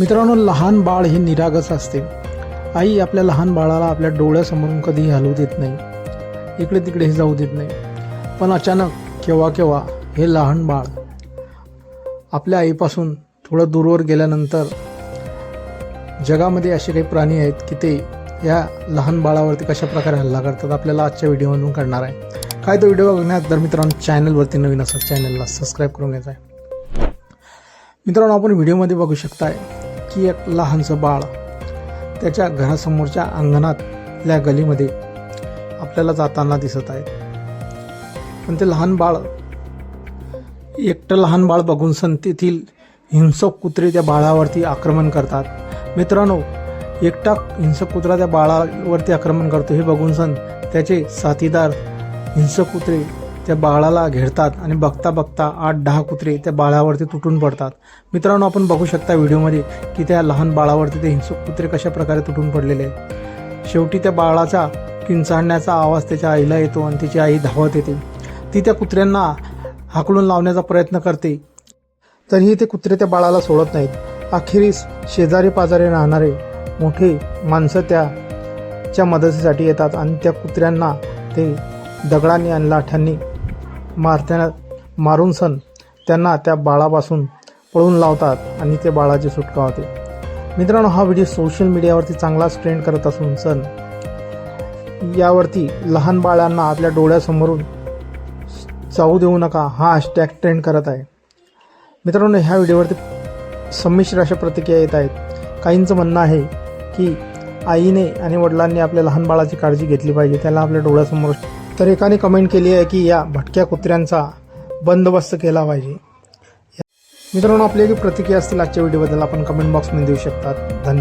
मित्रांनो लहान बाळ हे निरागस असते. आई आपल्या लहान बाळाला आपल्या डोळ्यासमोरून कधीही हलवू देत नाही. इकडे तिकडे हे जाऊ देत नाही. पण अचानक केव्हा केव्हा हे लहान बाळ आपल्या आईपासून थोडं दूरवर गेल्यानंतर जगामध्ये असे काही प्राणी आहेत की ते या लहान बाळावरती कशा प्रकारे हल्ला करतात आपल्याला आजच्या व्हिडिओमधून करणार आहे. काय तो व्हिडिओ बघण्यात तर मित्रांनो चॅनलवरती नवीन असं चॅनलला सबस्क्राईब करून घ्यायचा आहे. मित्रांनो आपण व्हिडिओमध्ये बघू शकताय की एक लहानसं बाळ त्याच्या घरासमोरच्या अंगणातल्या गलीमध्ये आपल्याला जाताना दिसत आहे. पण ते लहान बाळ एकटं लहान बाळ बघून सण तेथील हिंसक कुत्रे त्या बाळावरती आक्रमण करतात. मित्रांनो एकटा हिंसक कुत्रा त्या बाळावरती आक्रमण करतो हे बघून सण त्याचे साथीदार हिंसक कुत्रे त्या बाळाला घेरतात आणि बघता बघता आठ दहा कुत्रे त्या बाळावरती तुटून पडतात. मित्रांनो आपण बघू शकता व्हिडिओमध्ये की त्या लहान बाळावरती ते हिंसक कुत्रे कशा प्रकारे तुटून पडलेले आहेत. शेवटी त्या बाळाचा किंचाळण्याचा आवाज त्याच्या आईला येतो आणि तिची आई धावत येते. ती त्या कुत्र्यांना हाकलून लावण्याचा प्रयत्न करते. तरीही ते कुत्रे त्या बाळाला सोडत नाहीत. अखेरीस शेजारी पाजारी राहणारे मोठे माणसं त्याच्या मदतीसाठी येतात आणि त्या कुत्र्यांना ते दगडांनी आणि लाठ्यांनी मारताना मारून सण त्यांना त्या बाळापासून पळून लावतात आणि ते बाळाची सुटका होते. मित्रांनो हा व्हिडिओ सोशल मीडियावरती चांगलाच ट्रेंड करत असून सण यावरती लहान बाळांना आपल्या डोळ्यासमोरून जाऊ देऊ नका हा हॅशटॅग ट्रेंड करत आहे. मित्रांनो ह्या व्हिडिओवरती संमिश्र अशा प्रतिक्रिया येत आहेत. काहींचं म्हणणं आहे की आईने आणि वडिलांनी आपल्या लहान बाळाची काळजी घेतली पाहिजे. त्याला आपल्या डोळ्यासमोर तर एकाने कमेंट केली आहे की या भटक्या कुत्र्यांचा बंदोबस्त केला पाहिजे. मित्रांनो आपली जी प्रतिक्रिया असतील आजच्या व्हिडिओबद्दल आपण कमेंट बॉक्समध्ये देऊ शकतात. धन्यवाद.